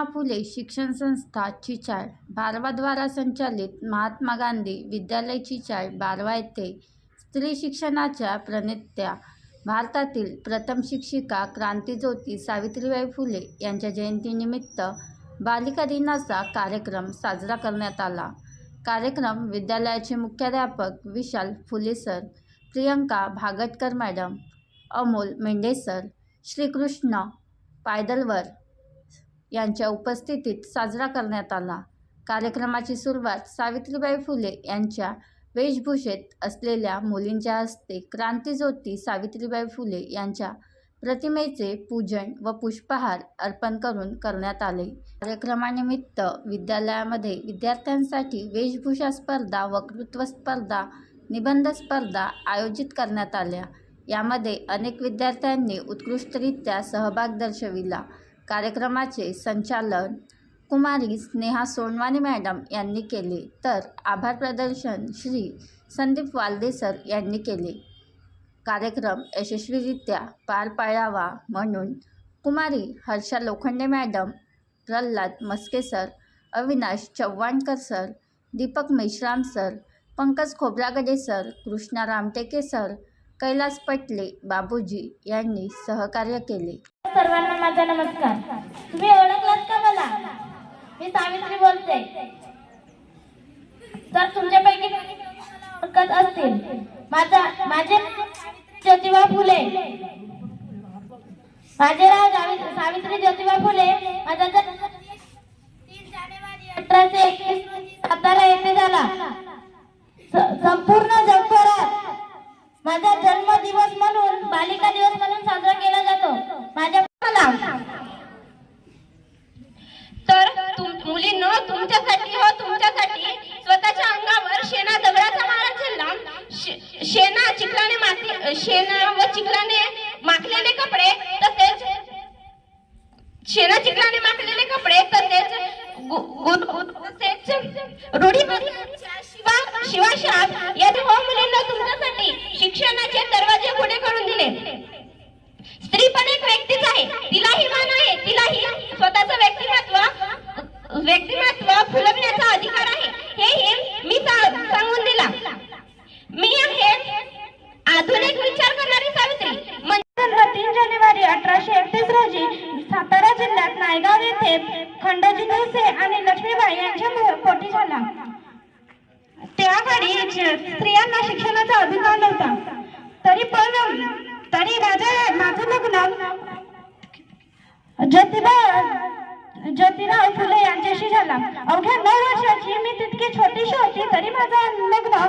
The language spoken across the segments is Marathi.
महात्मा फुले शिक्षण संस्था चिचाळ बारवाद्वारा संचालित महात्मा गांधी विद्यालय चिचाळ बारवा येथे. स्त्री शिक्षणाच्या प्रणेत्या. भारतातील प्रथम शिक्षिका क्रांतीज्योती सावित्रीबाई फुले यांच्या जयंतीनिमित्त बालिका दिनाचा कार्यक्रम साजरा करण्यात आला. कार्यक्रम विद्यालयाचे मुख्याध्यापक Vishal Phule sir Priyanka Bhagatkar madam Amol Mendhe sir Shrikrishna Paydalwar यांच्या उपस्थितीत साजरा करण्यात आला. कार्यक्रमाची सुरुवात सावित्रीबाई फुले यांच्या वेशभूषेत असलेल्या मुलींच्या हस्ते क्रांतीज्योती सावित्रीबाई फुले यांच्या प्रतिमेचे पूजन व पुष्पहार अर्पण करून करण्यात आले. कार्यक्रमानिमित्त विद्यालयामध्ये विद्यार्थ्यांसाठी वेशभूषा स्पर्धा वक्तृत्व स्पर्धा निबंध स्पर्धा आयोजित करण्यात आल्या. यामध्ये अनेक विद्यार्थ्यांनी उत्कृष्टरित्या सहभाग दर्शविला. कार्यक्रमाचे संचालन कुमारी स्नेहा सोनवानी मॅडम यांनी केले. तर आभार प्रदर्शन श्री संदीप वालदे सर यांनी केले. कार्यक्रम यशस्वीरित्या पार पाडावा म्हणून कुमारी Harsha Lokhande madam Pralhad Maske sir Avinash Chavhankar sir Deepak Meshram sir Pankaj Khobragade sir Krishna Ramteke sir Kailas Patle बाबूजी यांनी सहकार्य केले. सर्वांना माझा नमस्कार. तुम्ही ओळखलात का मला? मी सावित्री बोलते. तर तुमच्यापैकी ओळखत असतील माझा माझे ज्योतिबा फुले. माझे नाव सावित्री ज्योतिबा फुले. माझा जन्म तीन जानेवारी अठराशे एकवीस रोजी सातारा येथे झाला स- संपूर्ण जगभरात माझा जन्म दिवस म्हणून बालिका दिवस म्हणून साजरा केला जातो माझ्या नाव तर तुम मुलींनो तुमच्यासाठी हो तुमच्यासाठी स्वतःच्या अंगावर शेणा दगडाचा मारा झेलला शे- शेणा चिखलाने माती शेणा व चिखलाने माखलेले कपडे तसेच शेणा चिखलाने माखलेले कपडे तसेच तसेच शिवा शिवाशाप या हो मुलींना तुमच्यासाठी शिक्षणाचे दरवाजे पुढे करून दिले. स्त्री पण एक व्यक्तीच आहे. तिलाही मान आहे. तिलाही स्वतःचं व्यक्तिमत्व व्यक्तिमत्व फुलवण्याचा अधिकार आहे हे हे मी सा- सांगून दिला मी आहे आधुनिक विचार करणारी सावित्री म्हणजे जन्म तीन जानेवारी अठराशे रोजी सातारा जिल्ह्यात नायगाव येथे खंडोजी नवसे आणि लक्ष्मीबाई यांच्या पोटी झाला. त्या काळी स्त्रियांना शिक्षणाचा अधिकार नव्हता. तरी पण तरी माझं माझं लग्न ज्योतिबा ज्योतिराव फुले यांच्याशी झाला. अवघ्या नऊ वर्षाची मी तितकी छोटीशी होती तरी माझं लग्न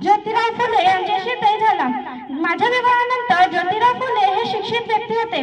ज्योतिराव फुले यांच्याशी तय झाला. माझ्या विवाहानंतर ज्योतिराव फुले हे शिक्षित व्यक्ती होते.